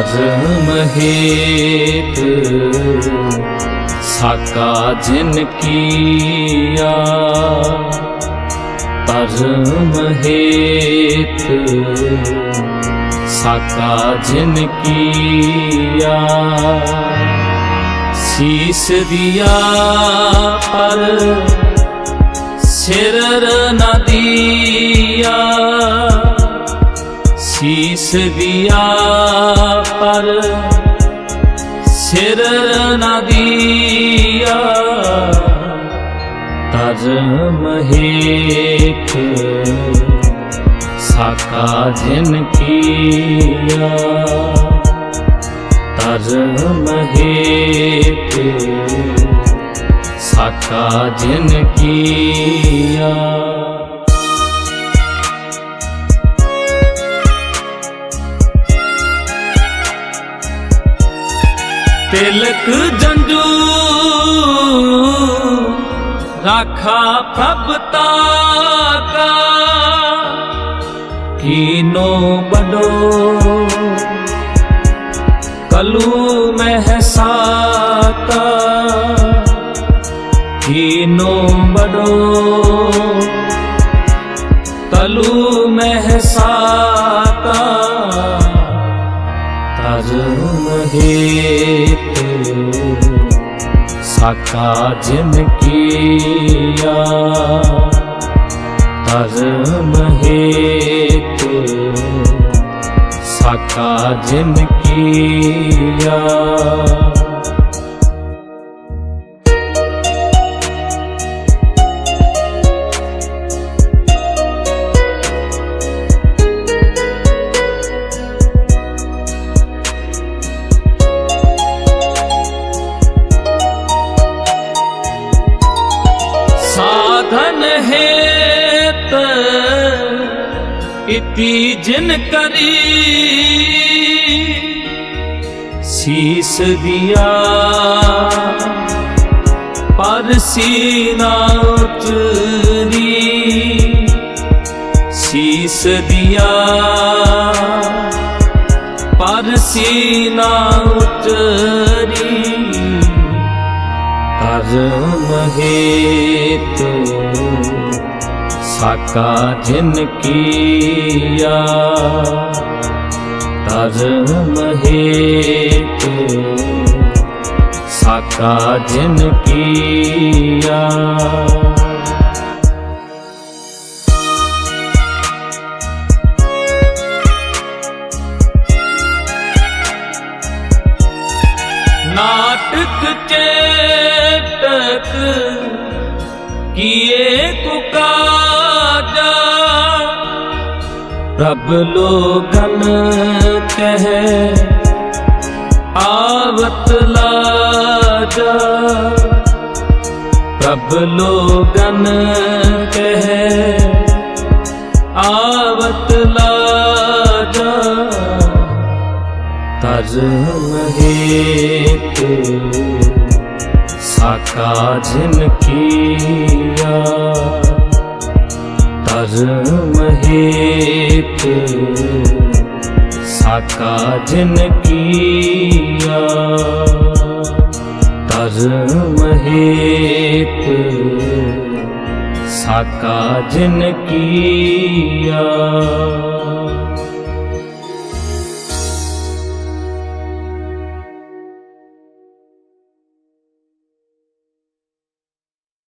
ਧਰਮ ਹੇਤ ਸਾਕਾ ਜਿਨ ਕੀਆ। ਧਰਮ ਹੇਤ ਸਾਕਾ ਜਿਨ ਕੀਆ। ਸੀਸ ਦਿਆ ਪਰ ਸਿਰ ਨ ਦਿਆ। ਸੀਸ ਦਿਆ, ਪਰ ਸਿਰ ਨਾ ਦਿਆ। ਧਰਮ ਹੇਤ ਸਾਕਾ ਜਿਨ ਕੀਆ। ਧਰਮ ਹੇਤ ਸਾਕਾ ਜਿਨ ਕੀਆ। ਤਿਲਕ ਜੰਜੂ ਰਾਖਾ ਪ੍ਰਭ ਤਾਕਾ ਕੀਨੋ ਬਡੋ। ਕਲੂ ਮਹਿਸਾਤਾ ਕੀਨੋ ਬਡੋ। ਕਲੂ ਮਹਿਸਾਤਾ ਧਰਮ ਹੇਤ ਸਾਕਾ ਜਿਨ ਕੀਆ। ਧਰਮ ਹੇਤ ਸਾਕਾ ਜਿਨ ਕੀਆ। ਕੀਤੀ ਜਿਨ ਕਰੀ। ਸੀਸ ਦਿਆ। ਪਰ ਸੀਨਾ ਉਤਰੀ ਸੀਸ ਦਿਆ। ਪਰ ਸੀਨਾ ਉਤਰੀ ਧਰਮ ਹੇਤ ਸਾਕਾ ਜਿਨ ਕੀਆ ਧਰਮ ਹੇਤ ਸਾਕਾ ਜਿਨ ਕੀਆ। ਨਾਟਕ ਚੇਤਕ ਕੀਏ ਕੁਕਾਜਾ ਪ੍ਰਭ ਲੋਗਨ ਕਹੈ, ਆਵਤ ਲਾਜਾ। ਪ੍ਰਭ ਲੋਗਨ ਕਹੈ, ਆਵਤ ਲਾਜਾ। ਧਰਮ ਹੇਤ ਸਾਕਾ ਜਿਨ ਕੀਆ। ਧਰਮ ਹੇਤ ਸਾਕਾ ਜਿਨ ਕੀਆ। ਧਰਮ ਹੇਤ ਸਾਕਾ ਜਿਨ ਕੀਆ।